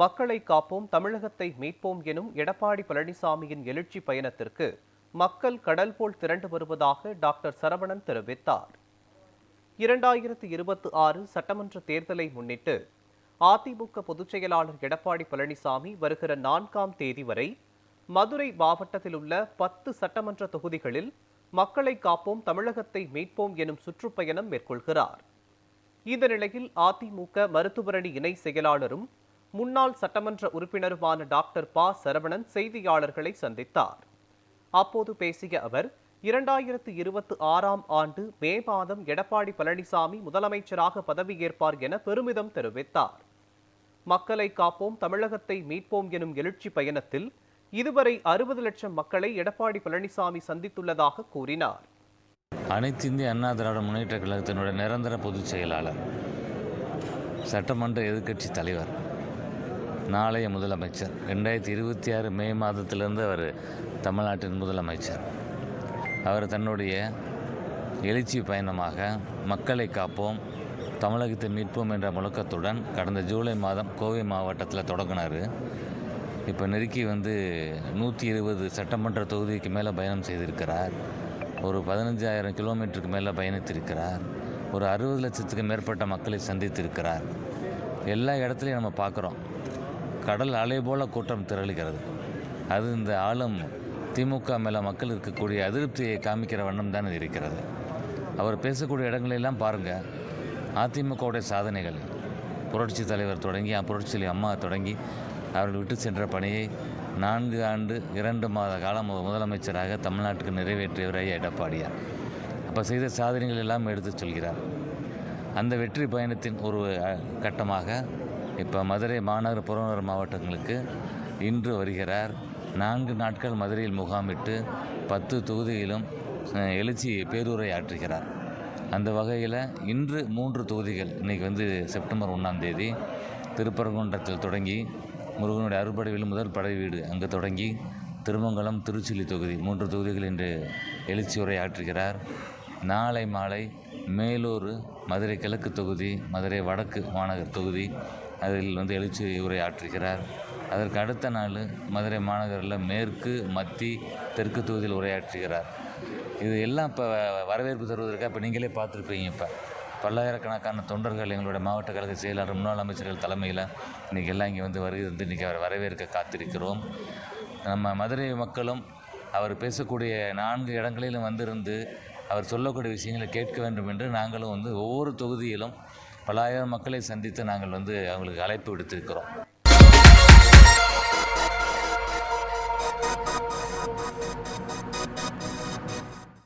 மக்களை காப்போம் தமிழகத்தை மீட்போம் எனும் எடப்பாடி பழனிசாமியின் எழுச்சி பயணத்திற்கு மக்கள் கடல் போல் திரண்டு வருவதாக டாக்டர் சரவணன் தெரிவித்தார். இரண்டாயிரத்து இருபத்தி ஆறு சட்டமன்ற தேர்தலை முன்னிட்டு அதிமுக பொதுச் செயலாளர் எடப்பாடி பழனிசாமி வருகிற நான்காம் தேதி வரை மதுரை மாவட்டத்தில் உள்ள பத்து சட்டமன்ற தொகுதிகளில் மக்களை காப்போம் தமிழகத்தை மீட்போம் எனும் சுற்றுப்பயணம் மேற்கொள்கிறார். இந்த நிலையில் அதிமுக மருத்துவரணி இணை செயலாளரும் முன்னாள் சட்டமன்ற உறுப்பினருமான டாக்டர் ப. சரவணன் செய்தியாளர்களை சந்தித்தார். அப்போது பேசிய அவர் இரண்டாயிரத்து இருபத்தி ஆறாம் ஆண்டு மே மாதம் எடப்பாடி பழனிசாமி முதலமைச்சராக பதவியேற்பார் என பெருமிதம் தெரிவித்தார். மக்களை காப்போம் தமிழகத்தை மீட்போம் எனும் எழுச்சி பயணத்தில் இதுவரை அறுபது லட்சம் மக்களை எடப்பாடி பழனிசாமி சந்தித்துள்ளதாக கூறினார். அனைத்து இந்திய அண்ணா திராவிட முன்னேற்ற கழகத்தினுடைய நிரந்தர பொதுச் செயலாளர் சட்டமன்ற எதிர்க்கட்சி தலைவர் நாளைய முதலமைச்சர். ரெண்டாயிரத்தி இருபத்தி ஆறு மே மாதத்திலிருந்து அவர் தமிழ்நாட்டின் முதலமைச்சர். அவர் தன்னுடைய எழுச்சி பயணமாக மக்களை காப்போம் தமிழகத்தை மீட்போம் என்ற முழக்கத்துடன் கடந்த ஜூலை மாதம் கோவை மாவட்டத்தில் தொடங்கினார். இப்போ நெருக்கி வந்து நூற்றி இருபது சட்டமன்ற தொகுதிக்கு மேலே பயணம் செய்திருக்கிறார். ஒரு பதினஞ்சாயிரம் கிலோமீட்டருக்கு மேலே பயணித்திருக்கிறார். ஒரு அறுபது லட்சத்துக்கு மேற்பட்ட மக்களை சந்தித்திருக்கிறார். எல்லா இடத்துலையும் நம்ம பார்க்குறோம் கடல் அலை போல கூட்டம் திரளுகிறது. அது இந்த ஆளும் திமுக மேலே மக்கள் இருக்கக்கூடிய அதிருப்தியை காமிக்கிற வண்ணம் தான் இது இருக்கிறது. அவர் பேசக்கூடிய இடங்களெல்லாம் பாருங்கள் அதிமுகவுடைய சாதனைகள். புரட்சி தலைவர் தொடங்கி புரட்சி அம்மா தொடங்கி அவர்கள் விட்டு சென்ற பணியை நான்கு ஆண்டு இரண்டு மாத காலம் முதலமைச்சராக தமிழ்நாட்டுக்கு நிறைவேற்றியவர் ஐயா எடப்பாடியார். அப்போ செய்த சாதனைகள் எல்லாம் எடுத்துச் சொல்கிறார். அந்த வெற்றி பயணத்தின் ஒரு கட்டமாக இப்போ மதுரை மாநகர புறநகர் மாவட்டங்களுக்கு இன்று வருகிறார். நான்கு நாட்கள் மதுரையில் முகாமிட்டு பத்து தொகுதியிலும் எழுச்சி பேருரை ஆற்றுகிறார். அந்த வகையில் இன்று மூன்று தொகுதிகள் இன்றைக்கி வந்து செப்டம்பர் ஒன்றாம் தேதி திருப்பரங்குன்றத்தில் தொடங்கி முருகனுடைய அறுபடைவில் முதல் படை வீடு அங்கே தொடங்கி திருமங்கலம் திருச்சுழி தொகுதி மூன்று தொகுதிகள் இன்று எழுச்சி உரை ஆற்றுகிறார். நாளை மாலை மேலூர் மதுரை கிழக்கு தொகுதி மதுரை வடக்கு மாநகர் தொகுதி அதில் வந்து எழுச்சி உரை ஆற்றுகிறார் அதற்கு அடுத்த நாள் மதுரை மாநகரில் மேற்கு மத்தி தெற்கு தொகுதியில் உரையாற்றுகிறார். இது எல்லாம் இப்போ வரவேற்பு தருவதற்காக இப்போ நீங்களே பார்த்துருப்பீங்க இப்போ. பல்லாயிரக்கணக்கான தொண்டர்கள் எங்களுடைய மாவட்ட கழக செயலாளர் முன்னாள் அமைச்சர்கள் தலைமையில் இன்றைக்கி எல்லாம் இங்கே வந்து வருகிறது இன்றைக்கி அவரை வரவேற்க காத்திருக்கிறோம். நம்ம மதுரை மக்களும் அவர் பேசக்கூடிய நான்கு இடங்களிலும் வந்திருந்து அவர் சொல்லக்கூடிய விஷயங்களை கேட்க வேண்டும் என்று நாங்களும் வந்து ஒவ்வொரு தொகுதியிலும் பலாயிரம் மக்களை சந்தித்து நாங்கள் வந்து அவங்களுக்கு அழைப்பு விடுத்திருக்கிறோம்.